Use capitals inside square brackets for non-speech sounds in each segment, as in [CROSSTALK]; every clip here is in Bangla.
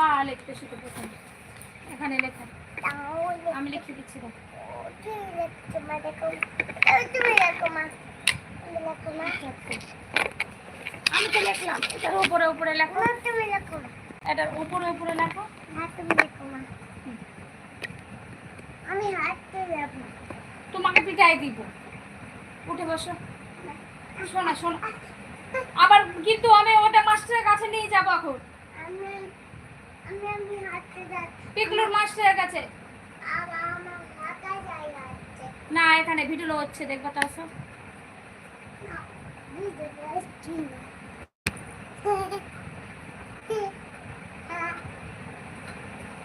আ লিখতে শিখো প্রথম। এখানে লেখো। আমি লিখে দিচ্ছি মা আমি তো লিখলাম। এটার উপরে উপরে লেখো। তুমি মা এটার উপরে উপরে লেখো। হ্যাঁ তুমি দেখো মা আমি হাঁটতে যাব তোমাকে পিটাই দিব। উঠে বসো। শোনা শোনা। আবার কিন্তু আমি ওটা মাস্টারের কাছে নিয়ে যাব এখন আমি আমি আমি হাঁটতে যাচ্ছি পিকলুর মাস্টারের কাছে না, এখানে ভিডিও হচ্ছে, দেখবা তো আসো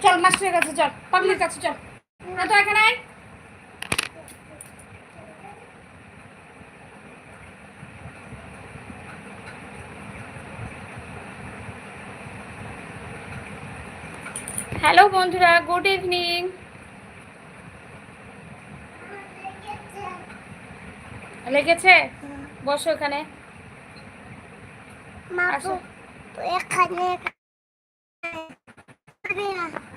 চল মাস্টারের কাছে চল, পাগলির কাছে চল। তো এখানে আয়। হ্যালো বন্ধুরা গুড ইভিনিং। লেগেছে? বসো এখানে।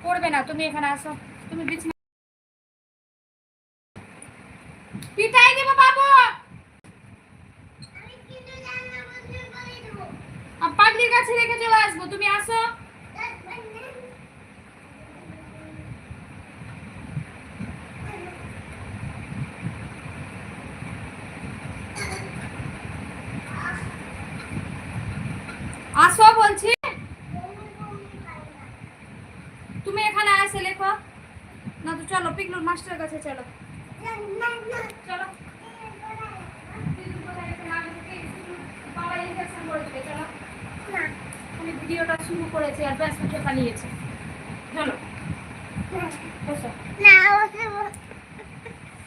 পড়বে না তুমি এখানে আসো। তুমি বিছানা পিটাই দেবো বাবু! পাগলির কাছে রেখে চলে আসব তুমি আসো বলছি তুমি এখানে আসে লেখো না তো চলো পিকলুর মাস্টারের কাছে, চলো। চলো। ভিডিওটা শুরু করেছি আর ব্যাস মুখে পালিয়েছে। চলো।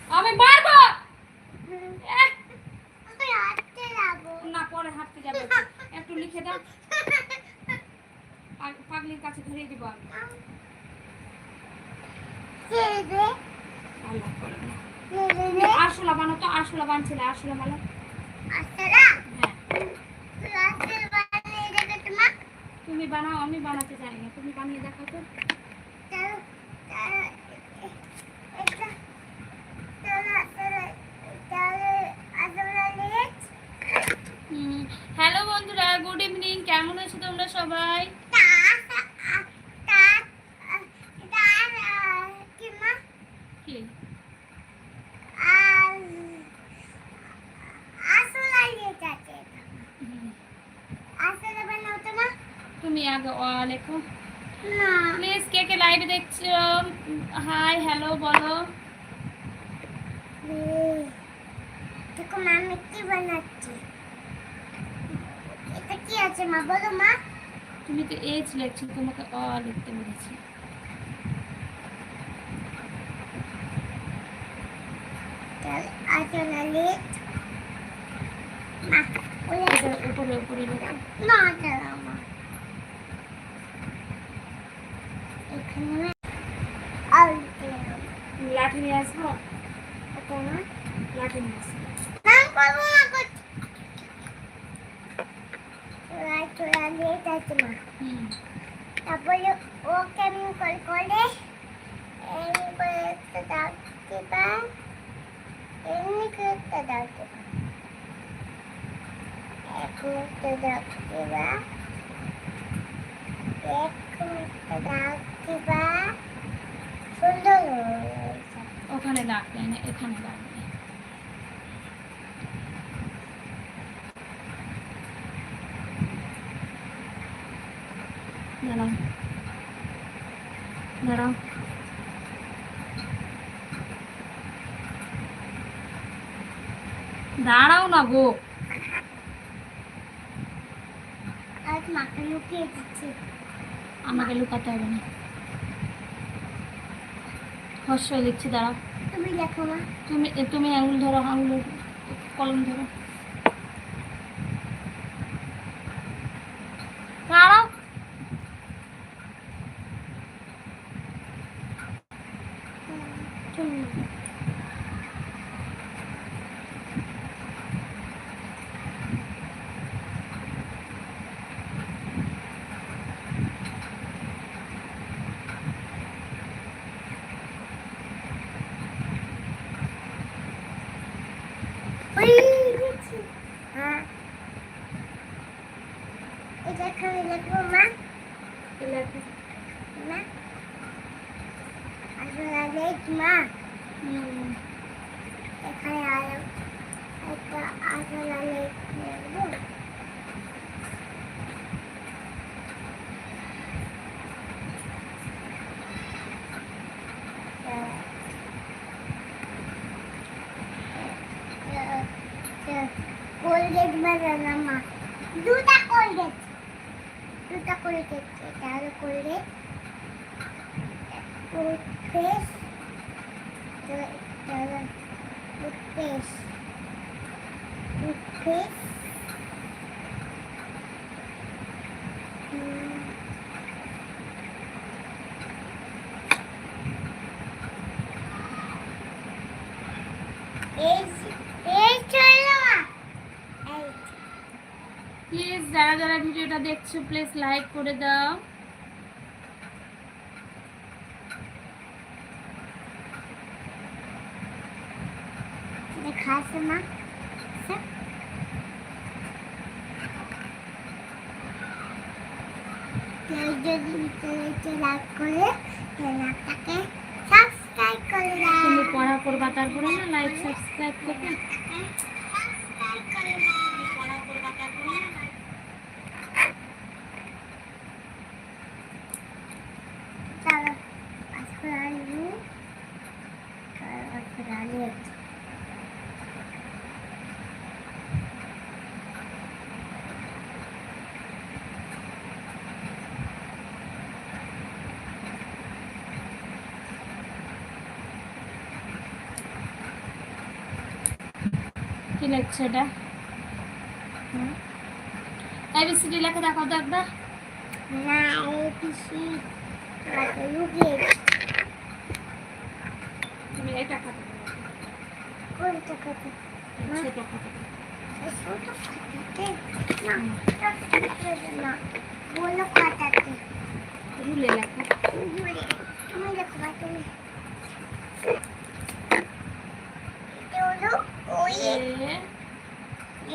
আমি মারবো! না, পরে হাঁটতে যাবে একটু। লিখে দাও। পাগ- পাগলির কাছে ধরিয়ে দিব আমি ছেড়ে দে আল্লাহ করে না। ছেড়ে তুমি দে আরশোলা বানো তো আরশোলা বানছিলে আরশোলা বানো হ্যাঁ। তুমি? বানাও আমি বানাতে জানি না। তুমি বানিয়ে দেখো তো চলো চলো এটা চলো চলো চলো আসলা লেট হ্যালো বন্ধুরা গুড ইভিনিং কেমন আছো তোমরা সবাই তা তা তা কি মা কি আর আসলা লেট আছে হুম। আসলা বানাও তোমা তুমি আগে না। প্লিজ কে কে লাইভে দেখছ? হাই হ্যালো বলো। দেখো মা আমি কি বানাচ্ছি? এটা কি আছে মা বলো মা। তুমি তো এইচ লেখছো তোমাকে অ লিখতে বলেছি। উপরে উপরে না দাঁড়াও মা এখানে আলতে লাঠি নিয়ে আসব এখানে লাঠি নিয়ে আসব নাম করব না করছি চোরা চোরা লেট আছে মা হুম তারপরে ও কেমন করে করে এমনি করে একটা দাগ দিবা এমনি করে একটা দাগ দিবা এখন একটা দাগ দিবা এখন একটা দাগ দিবা সুন্দর হয়েছে। ওখানে দাগ দেয় না এখানে দাগ দেয় দাঁড়াও। দাঁড়াও। দাঁড়াও না গো। আমাকে লুকাতে হবে না। হর্ষই লিখছি দাঁড়াও। তুমি দেখো মা তুমি তুমি আঙুল ধরো আঙুল কলম ধরো। আসলে যারা ভিডিওটা দেখছ প্লিজ লাইক করে দাও। খাস আছে মা কেউ যদি ভিতরে লাইক করে চ্যানেলটাকে সাবস্ক্রাইব করে দাও তুমি পড়া করবা তারপরে না লাইক সাবস্ক্রাইব করবে সাবস্ক্রাইব করে দাও পড়া করবা তারপরে না চলো আজকে আলু আজকে আলু কি লাগছে এটা। এবিসিডি লেখা দেখো তো একবার। না লুকিয়ে তুমি এটা খাতে কোনটা কথা ছোট খাতে ছোট খাতাতে না না বড় খাতাতে রুলে লেখা ঘুরে তুমি বা তুমি এটা হলো ওই এ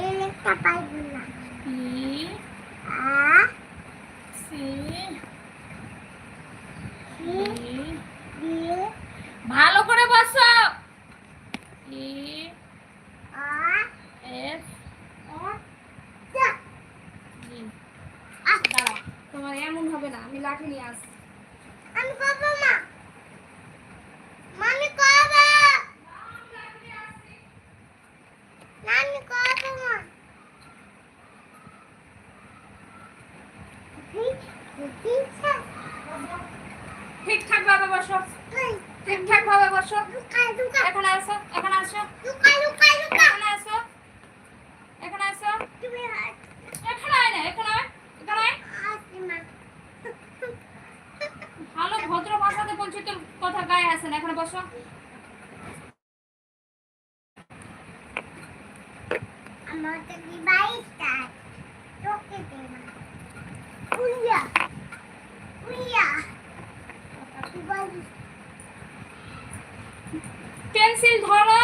এই না আ সি সি ই। ভালো করে বসো। যা জি আহ দাঁড়াও তোমার এমন হবে না আমি লাঠি নিয়ে আসছি। আমি করব মা মামি করব না আমি করব মা ঠিক ঠিক ঠিকঠাক ভাবে বসো তুই ঠিকঠাক ভাবে বসো লুকা লুকা এখানে আসো এখানে আসো লুকা লুকা লুকা এখানে আসো এখানে আসো তুমি এখানে আয় না এখানে আয় এখানে আয় আসি মা ভালো ভদ্র ভাষাতে বলছি তোর কথা গায়ে আসে না এখানে বসো আমার তো কি বাইশটা তোকে দে মা উইয়া উইয়া কি বলিস পেন্সিল ধরো।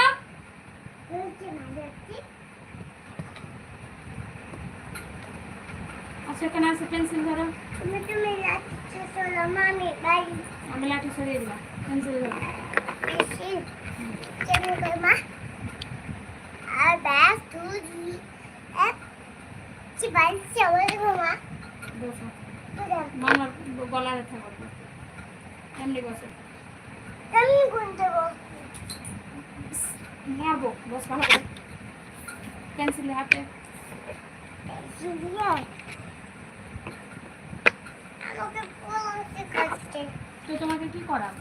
আচ্ছা এখানে আসো পেন্সিল ধরো। তুমি তুমি যাচ্ছ চলো মামি বাড়ি। আমি লাঠি সরিয়ে দিলাম পেন্সিল ধরো। এসে কেমন করে মা। আর ব্যাস তুই এক কি বাড়িতে ওই মা। বসো। বুঝলাম মামার গলা ব্যথা করবে। এমনি বসো। আমি গুনতে বলছি মারবো বস ভালো করে। পেন্সিল হাতে। দিয়ে আমাকে কলম শেখাচ্ছে তো তোমাকে কি করাবো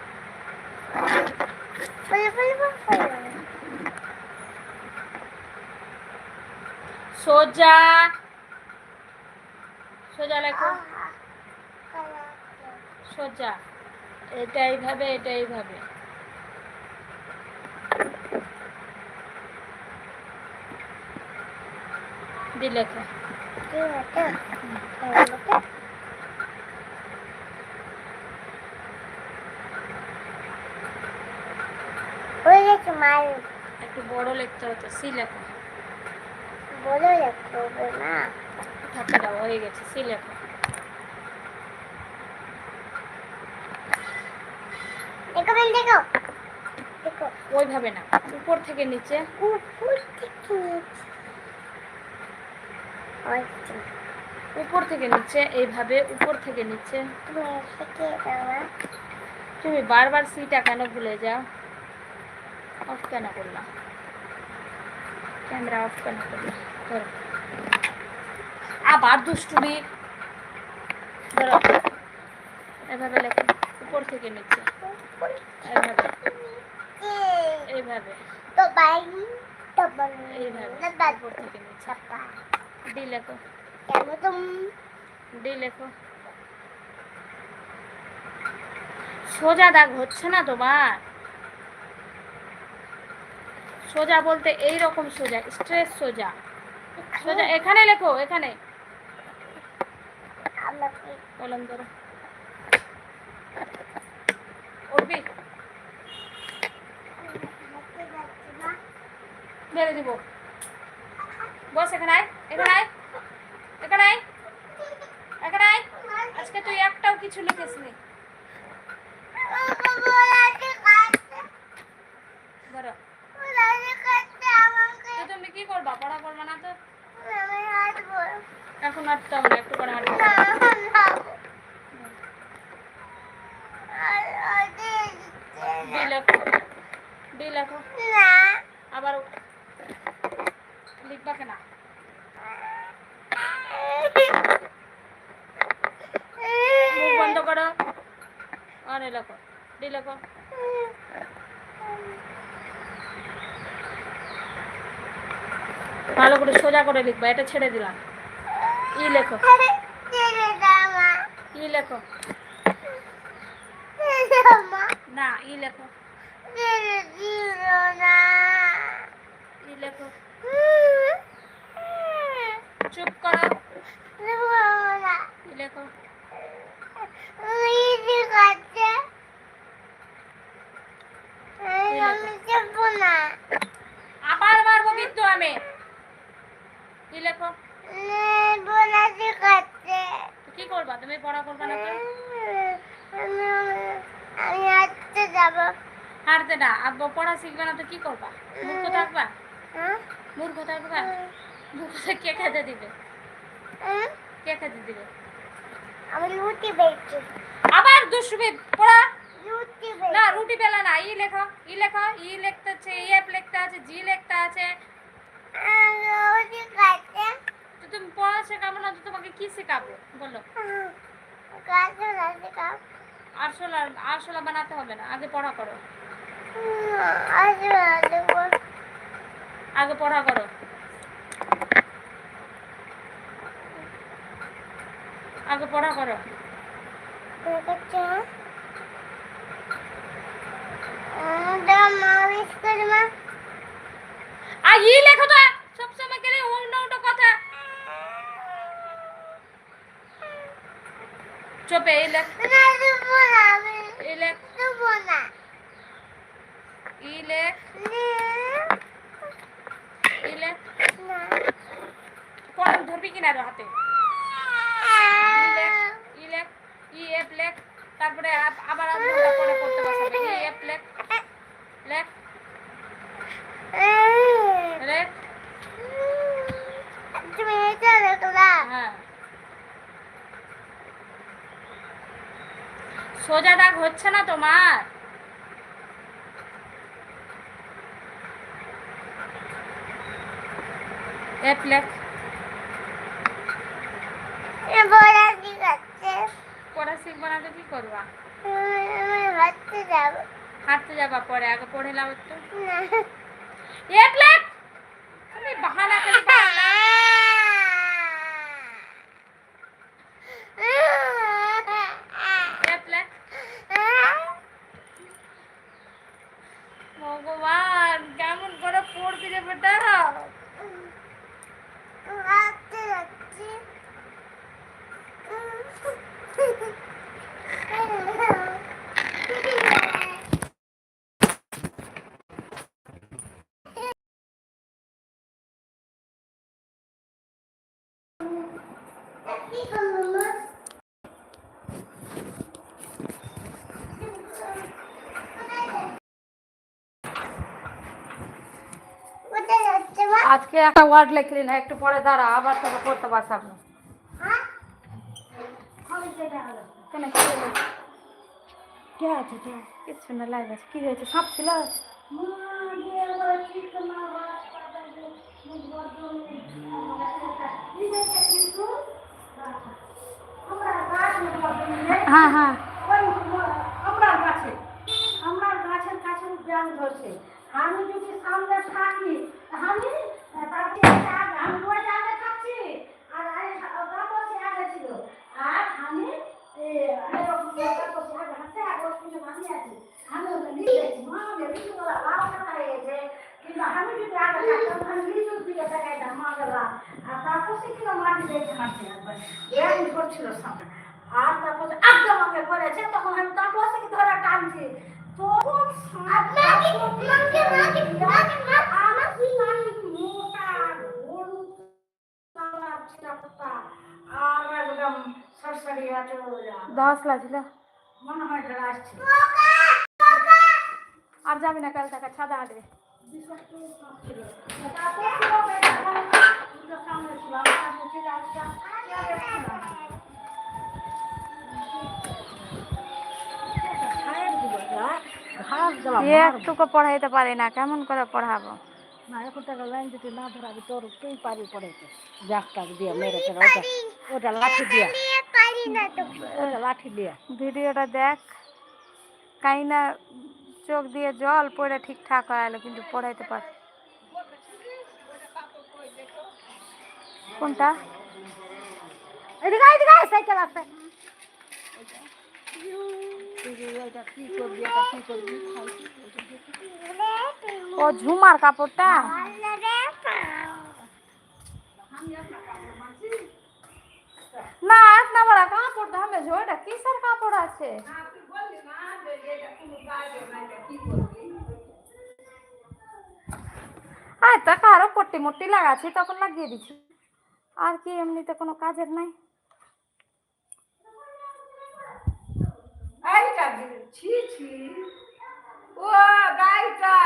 সোজা। সোজা লেখো। সোজা। এটা এইভাবে এটা এইভাবে। দি লেখো। গেছে একটু বড় লিখতে হতো সি লেখো। হবে না। দাও হয়ে গেছে সি লেখো। দেখো বেন দেখো। দেখো। ওইভাবে না উপর থেকে নিচে। উপর থেকে নিচে। উপর থেকে নিচে এইভাবে উপর থেকে নিচে। তুমি তুমি বারবার সিটা কেন ভুলে যাও? অফ কেন করলাম ক্যামেরা অফ কেন করলাম আবার দুষ্টুমি। ধরো। এভাবে লেখো। উপর থেকে নিচে। এইভাবে এইভাবে এইভাবে উপর থেকে নিচে। ডি লেখো। ডি লেখো। সোজা দাগ হচ্ছে না তোমার? সোজা বলতে এই রকম সোজা স্ট্রেস সোজা। সোজা, এখানে লেখো, এখানে। বস, এখানে এখানে আজকে তুই একটাও কিছু ধরো। কি করবা? পড়া করবা না তো? এখন হাঁটতে হবে না একটু করে হাঁটতে ডি লেখো আবার লিখবা কেনা? মুখ বন্ধ করো। আরে লেখো। ডি লেখো। ভালো করে সোজা করে লিখবা, এটা ছেড়ে দিলাম। ই লেখো। ই লেখো। না, ই লেখো। ই লেখো। চুপ করো। লেখো আবার মারবো কিন্তু আমি ই লেখো তো কি করবা তুমি পড়া করবা না তো? আমি হাঁটতে যাব। হারতে না আব্বা পড়া শিখবে না তো কি করবা? মূর্খ থাকবা? হ্যাঁ? মূর্খ থাকবা? মূর্খ কে খেতে দিবে? হ্যাঁ? কে খেতে দিবে? আমি লুটি বেচছি। আবার দুষ্টুমি পড়া? না রুটি বেলা না ই লেখো ই লেখো ই লিখতে আছে ই এফ লিখতে আছে জি লিখতে আছে। লুটি কাটে তো তুমি পড়া শেখাবো না তো তোমাকে কি শেখাবো? বলো। আরশোলা আরশোলা বানাতে হবে না। আগে পড়া করো। আগে পড়া করো। আগে পড়া করো। ই লেখো তো। চোপে এই লেখ। এই লেখ। ই লেখ। ই লেখ। কলম ধরবি কিনা রে হাতে? ই লেখ ই এফ লেখ। তারপরে আব- আবার পরে করতে বসাবে ই এফ লেখ। লেখ। সোজা দাগ হচ্ছে না তোমার? এফ পড়া না তো কি হাঁটতে যাবা। পরে আগে পড়ে লাভ তো বাহানা করে [LAUGHS] আজকে একটা ওয়ার্ড লিখলি না একটু পরে দাঁড়া আবার তোকে পড়তে হলো কেন কি আছে কে কিছু না লাইভ আছে। কি হয়েছে? সাপ ছিল? হ্যাঁ আমরা গাছে আমরা গাছের কাছে ব্যায়াম ধরছে আমি যদি সামনে থাকি আমি তাকে আগে- আমি ওই জায়গায় থাকছি আর তাপসে আগে ছিল আর আমি এ, এরকম তাপসে আগে হাতে আগে ওখানে দাঁড়িয়ে আছি আমি ওকে লিখেছি মা আমি লিখে বলা লাভ কথা হয়েছে কিন্তু আমি যদি আগে থাকতাম আমি লিচুর দিকে দেখাইতাম মা গেলা আর তাপসে কিনা মাটি দেখে হাঁটছে একবার ব্যায়াম করছিল সামনে আর তারপরে একদম আমাকে করেছে তখন আমি তাপসে ধরে টানছি তখন মাকে মাকে মাকে মাকে আমার কি নানি মোটা হলুদ দশ লাগছিল। আর যাবি না কাল টাকা ছাদা দিলাম একটুকু পড়াইতে পারি না কেমন করে পড়াবো? না এখন টাকা লাইন যদি না ধরাবি তোর তুই পারি পড়াইতে যাক টাক দিয়ে মেরে তোর ওটা ওটা লাঠি দিয়া। দিয়ে পারি না তো। ওটা লাঠি দিয়া। ভিডিওটা দেখ। কাই না চোখ দিয়ে জল পড়ে ঠিকঠাক হয়ে কিন্তু পড়াইতে পার কোনটা? এদিকে এদিকে সাইকেল আছে এটা কি করবি এটা কি করবি ও ঝুমার কাপড়টা। না, এক বড় কাপড় দামে ওটা কিসের কাপড় আছে? আর তা কারও পট্টি মট্টি লাগাচ্ছি, তখন লাগিয়ে দিচ্ছি। আর কি, এমনিতে কোনো কাজের নাই এইটা দি- ছি ছি ও গাইটা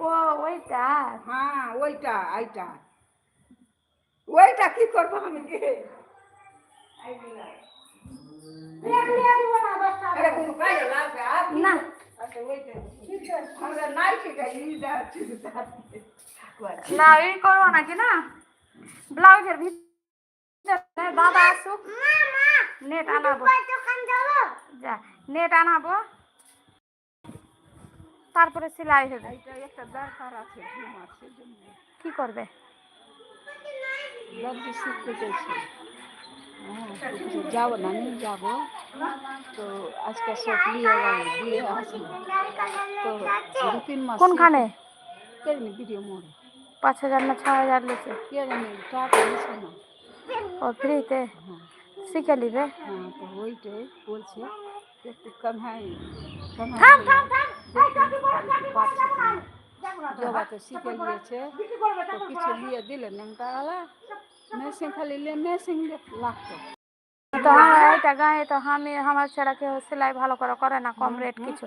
ও ওইটা হ্যাঁ ওইটা এইটা ওইটা কি করব আমি? না। আচ্ছা। না এই করব নাকি না? ব্লাউজের ভিতরে দাদা আসুক। নেট আনাবো। যা নেট আনাবো। তারপরে সেলাই হবে। একটা দরকার আছে কি করবে? লজ্জা শিখতে চাইছি। যাব না আমি যাব। তো আজকে সব নিয়ে দিয়ে তো দু তিন মাস কোনখানে? কে জানি ভিডিও মোড়ে। পাঁচ হাজার না ছ হাজার লেছে? কে জানি টাকা নিচ্ছে না। ও ফ্রিতে? হ্যাঁ। শিখে নিবে? হ্যাঁ তো ওইটাই বলছে একটু কামাই থাম। থাম থাম জবা তো শিখে নিয়েছে তো কিছু নিয়ে দিলেন টাকা মেশিন খালি নিয়ে মেশিন লাগতো। তো আমার এইটা গায়ে তো আমি আমার ছাড়া কেউ সেলাই ভালো করে করে না কম রেট কিছু।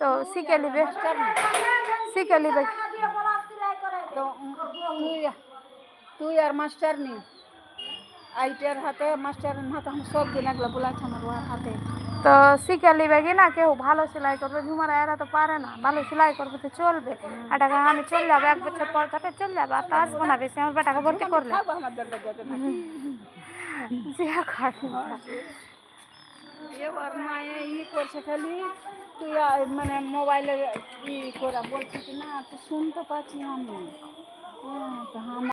তো শিখে নিবে। শিখে নিবে। তো তুই আর মাস্টার নি। আইটার হাতে মাস্টারের হাতে আমি সব দিন একলা বলাচ্ছে আমার হাতে। তো শিখে লিবে কি না? কেউ ভালো সেলাই করবে ঝুমারা এরা তো পারে না। ভালো সেলাই করবে তো চলবে। আর টাকা আমি চলে যাব এক বছর পর থেকে চলে যাব আর তো আসব না বেশি। আমার বেটাকে ভর্তি করলে। এবার মায়ে ই করছে খালি তুই মানে মোবাইলে ই করা বলছে কি না তো শুনতে পাচ্ছি আমি। হ্যাঁ তো